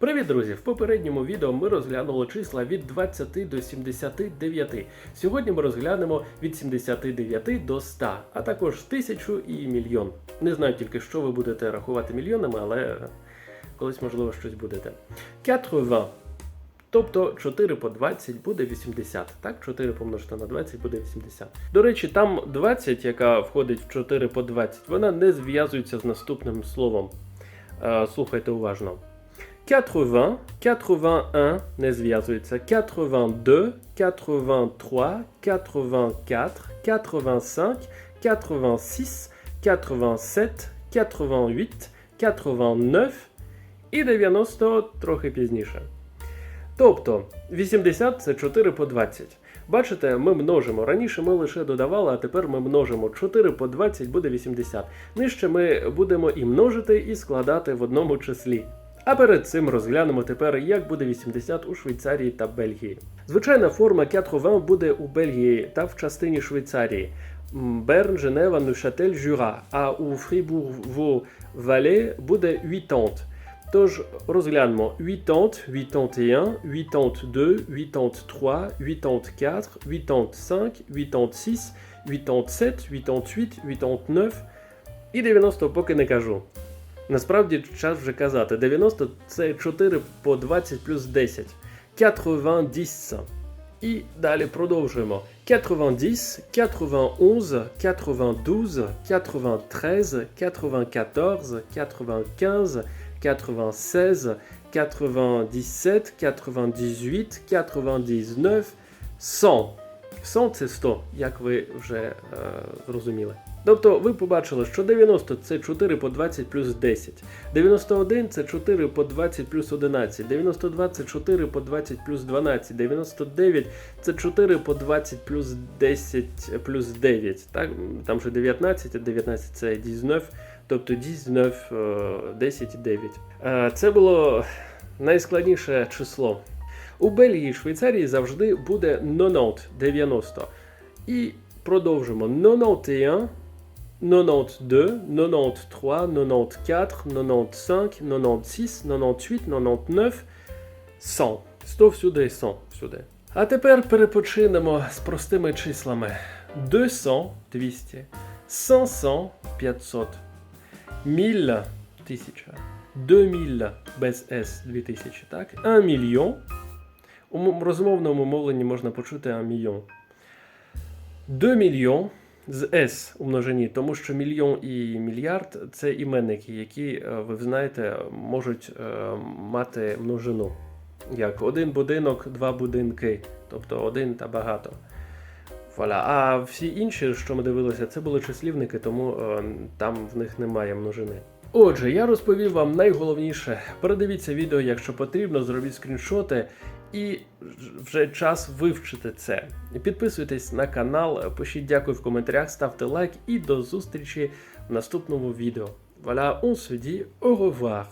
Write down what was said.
Привіт, друзі! В попередньому відео ми розглянули числа від 20 до 79. Сьогодні ми розглянемо від 79 до 100, а також тисячу і мільйон. Не знаю тільки, що ви будете рахувати мільйонами, але колись, можливо, щось будете. 80. Тобто 4 по 20 буде 80. Так, 4 помножити на 20 буде 80. До речі, там 20, яка входить в 4 по 20, вона не зв'язується з наступним словом. Е, Слухайте уважно. 80, 81 не зв'язується, 82, 83, 84, 85, 86, 87, 88, 89 і 90 трохи пізніше. Тобто 80 це 4 по 20. Бачите, ми множимо. Раніше ми лише додавали, а тепер ми множимо. 4 по 20 буде 80. Нижче ми будемо і множити, і складати в одному числі. А перед цим розглянемо тепер, як буде 80 у Швейцарії та Бельгії. Звичайна форма 80 буде у Бельгії та в частині Швейцарії. Берн, Женева, Нюшатель, Жюра. А у Фрібург-Вале буде 80. Тож розглянемо 80, 81, 82, 83, 84, 85, 86, 87, 88, 89 і 90 поки не кажу. Насправді час вже казати. 90 це 4 по 20 плюс 10. 90. І далі продовжуємо. 90, 91, 92, 93, 94, 95, 96, 97, 98, 99, 100. 100 це 100, як ви вже е, зрозуміли. Тобто ви побачили, що 90 це 4 по 20 плюс 10, 91 це 4 по 20 плюс 11, 92 це 4 по 20 плюс 12, 99 це 4 по 20 плюс 10 плюс 9. Так? Там же 19, а 19 це 19, тобто 19, е, 10 і 9. Е, Це було найскладніше число. У Бельгії Швейцарії завжди буде 90, 90. І продовжимо 91, 92, 93, 94, 95, 96, 98, 99, 100. 100 всюди і 100 всюди. А тепер перепочинемо з простими числами. 200 – 200, 500 – 500, 1000 – 1000, 2000 без S – 2000, так? 1 мільйон. У розмовному мовленні можна почути 1 мільйон. 2 мільйон з S у множині, тому що мільйон і мільярд це іменники, які, е, ви знаєте, можуть е, мати множину. Як один будинок, два будинки, тобто один та багато. Вуаля. А всі інші, що ми дивилися, це були числівники, тому е, там в них немає множини. Отже, я розповів вам найголовніше. Передивіться відео, якщо потрібно, зробіть скріншоти і вже час вивчити це. Підписуйтесь на канал, пишіть дякую в коментарях, ставте лайк і до зустрічі в наступному відео. Voilà, on se au revoir.